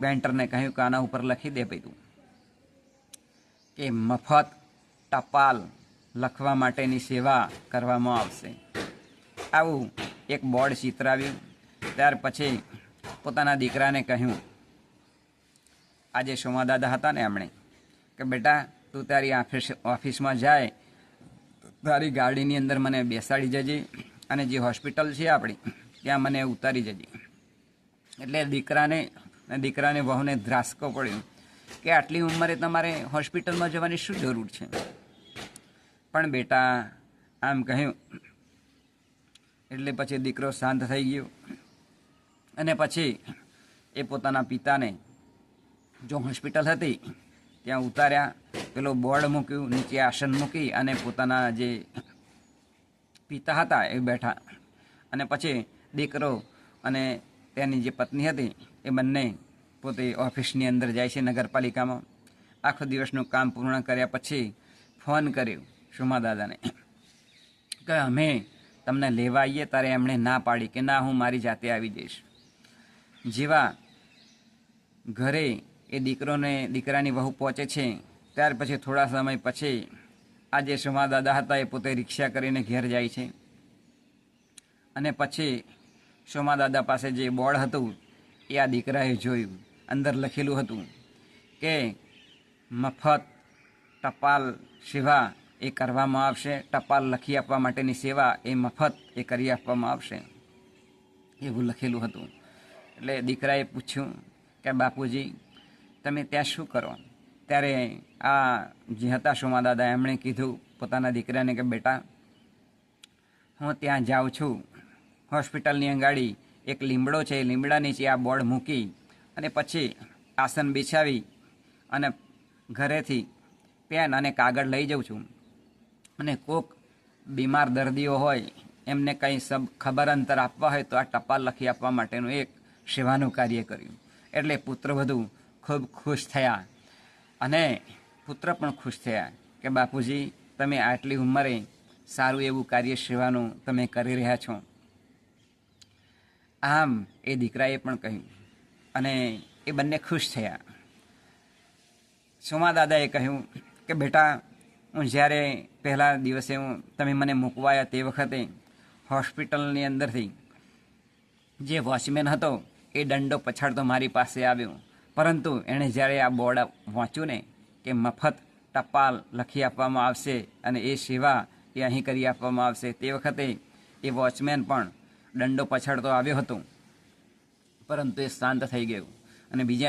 પેન્ટરને કહ્યું કે આના ઉપર લખી દે ભાઈ તું. કે મફત ટપાલ લખવા માટેની સેવા કરવામાં આવશે. આવું એક બોર્ડ ચિતરાવ્યું. ત્યાર પછી પોતાના દીકરાને કહ્યું, આજે સોમાદાદા હતા ને એમણે કે બેટા, તું તારી ઓફિસ ઓફિસમાં જાય, તારી ગાડીની અંદર મને બેસાડી જજે અને જે હોસ્પિટલ છે આપણી, ત્યાં મને ઉતારી જજે. એટલે દીકરાને દીકરાને વહુને ધ્રાસકો પડ્યો કે આટલી ઉંમરે તમારે હોસ્પિટલમાં જવાની શું જરૂર છે? પણ બેટા, આમ કહ્યું. એટલે પછી દીકરો શાંત થઈ ગયો. અને પછી એ પોતાના પિતાને જો હોસ્પિટલ હતી, ત્યાં ઉતાર્યા. પેલો બોર્ડ મૂક્યું, નીચે આસન મૂકી અને પોતાના જે પિતા હતા એ બેઠા. અને પછી દીકરો અને તેની જે પત્ની હતી, એ બંને પોતે ઓફિસની અંદર જાય છે નગરપાલિકામાં. આખો દિવસનું કામ પૂર્ણ કર્યા પછી ફોન કર્યો સુમા દાદાને કે અમે તમને લેવા આવીએ ત્યારે એમણે ના પાડી કે ના, હું મારી જાતે આવી જઈશ. જેવા ઘરે એ દીકરોને, દીકરાની વહુ પહોંચે છે, ત્યાર પછી થોડા સમય પછી આ જે સુમા દાદા હતા, એ પોતે રિક્ષા કરીને ઘેર જાય છે. અને પછી સોમા દાદા પાસે જે બોર્ડ હતું, એ આ દીકરાએ જોયું. અંદર લખેલું હતું કે, મફત, ટપાલ સેવા એ કરવામાં આવશે. ટપાલ લખી આપવા માટેની સેવા એ મફત એ કરી આપવામાં આવશે. એવું લખેલું હતું. એટલે દીકરાએ પૂછ્યું કે, બાપુજી, તમે ત્યાં શું કરો? ત્યારે આ જે હતા સોમા દાદા એમણે કીધું પોતાના દીકરાને કે, બેટા, હું ત્યાં જાઉં છું. હોસ્પિટલની અંગાડી એક લીમડો છે લીમડા નીચે આ બોર્ડ મૂકી અને પછી આસન બિછાવી અને ઘરેથી પેન અને કાગળ લઈ જાઉં છું. અને કોક બીમાર દર્દીઓ હોય, એમને કંઈ સબ ખબર અંતર આપવા હોય તો આ ટપાલ લખી આપવા માટેનું એક સેવાનું કાર્ય કર્યું. એટલે પુત્ર વધુ ખૂબ ખુશ થયા. અને પુત્ર પણ ખુશ થયા કે, બાપુજી, તમે આટલી ઉંમરે સારું એવું કાર્ય સેવાનું તમે કરી રહ્યા છો. આમ એ દીકરાએ પણ કહ્યું. અને એ બંને ખુશ થયા. સોમા દાદાએ કહ્યું કે, બેટા, હું જ્યારે પહેલા દિવસે હું તમે મને મૂકવાયા તે વખતે હોસ્પિટલની અંદરથી જે વોચમેન હતો, એ દંડો પછાડતો મારી પાસે આવ્યો. પરંતુ એણે જ્યારે આ બોર્ડ વાંચ્યું ને કે મફત ટપાલ લખી આપવામાં આવશે અને એ સેવા એ અહીં કરી આપવામાં આવશે, તે વખતે એ વોચમેન પણ દંડો પછાડતો આવ્યો હતો. પરંતુ એ શાંત થઈ ગયો. અને બીજા